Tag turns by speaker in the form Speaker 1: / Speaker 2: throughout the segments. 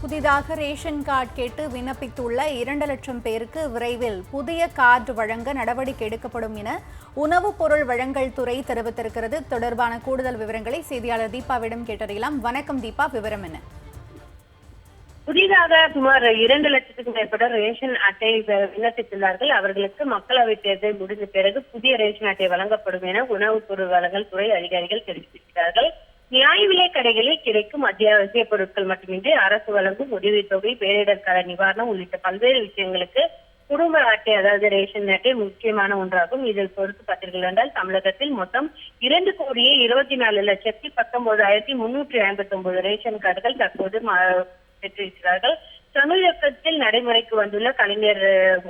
Speaker 1: புதிதாக ration card கேட்டு விண்ணப்பித்துள்ள இரண்டு லட்சம் பேருக்கு விரைவில் புதிய கார்டு வழங்க நடவடிக்கை எடுக்கப்படும் என உணவுப் பொருள் வழங்கல் துறை தெரிவித்திருக்கிறது. தொடர்பான கூடுதல் விவரங்களை செய்தியாளர் தீபாவிடம் கேட்டறியலாம். வணக்கம் தீபா விவரம் என்ன?
Speaker 2: புதிதாக சுமார் இரண்டு லட்சத்துக்கும் மேற்பட்ட ரேஷன் அட்டை விண்ணப்பித்துள்ளார்கள். அவர்களுக்கு மக்களவை தேர்தல் முடிந்த பிறகு புதிய ரேஷன் அட்டை வழங்கப்படும் என உணவுப் பொருள் வழங்கல் துறை அதிகாரிகள் தெரிவித்திருக்கிறார்கள். நியாய விலை கடைகளில் கிடைக்கும் அத்தியாவசிய பொருட்கள் மட்டுமின்றி அரசு வழங்கும் உதவித் தொகை பேரிடர் கால நிவாரணம் உள்ளிட்ட பல்வேறு விஷயங்களுக்கு குடும்ப அட்டை அதாவது ரேஷன் அட்டை முக்கியமான ஒன்றாகும். இதில் பொறுத்து பார்த்தீர்கள் என்றால் தமிழகத்தில் மொத்தம் இரண்டு கோடியே இருபத்தி நாலு லட்சத்தி பத்தொன்பதாயிரத்தி முன்னூற்றி ஐம்பத்தி ஒன்பது ரேஷன் கார்டுகள் தற்போது பெற்றிருக்கிறார்கள். தமிழகத்தில் நடைமுறைக்கு வந்துள்ள கலைஞர்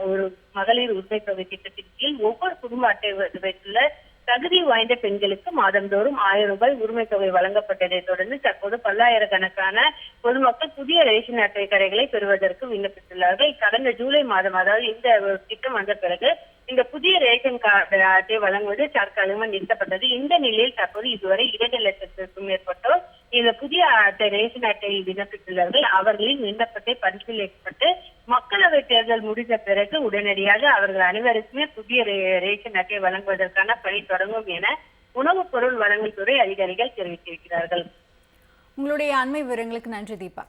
Speaker 2: ஒரு மகளிர் உரிமை தொகை திட்டத்தின் கீழ் ஒவ்வொரு குடும்ப அட்டை வைத்துள்ள தகுதி வாய்ந்த பெண்களுக்கு மாதந்தோறும் ஆயிரம் ரூபாய் உரிமை தொகை வழங்கப்பட்டதை தொடர்ந்து தற்போது பல்லாயிரக்கணக்கான பொதுமக்கள் புதிய ரேஷன் அட்டை கடைகளை பெறுவதற்கு விண்ணப்பித்துள்ளார்கள். கடந்த ஜூலை மாதம் அதாவது இந்த திட்டம் வந்த பிறகு இந்த புதிய ரேஷன் கார்டு அட்டை வழங்குவது தற்காலிகமாக நிறுத்தப்பட்டது. இந்த நிலையில் தற்போது இதுவரை இரண்டு லட்சத்திற்கும் மேற்பட்டோர் இந்த புதிய அட்டை ரேஷன் அட்டையில் விண்ணப்பித்துள்ளார்கள். அவர்களின் விண்ணப்பத்தை பரிசீலிக்கப்பட்டு மக்களவை தேர்தல் முடிந்த பிறகு உடனடியாக அவர்கள் அனைவருக்குமே புதிய ரேஷன் அட்டை வழங்குவதற்கான பணி தொடங்கும் என உணவுப் பொருள் வழங்கல் துறை அதிகாரிகள் தெரிவித்திருக்கிறார்கள்.
Speaker 1: உங்களுடைய அண்மை விவரங்களுக்கு நன்றி தீபா.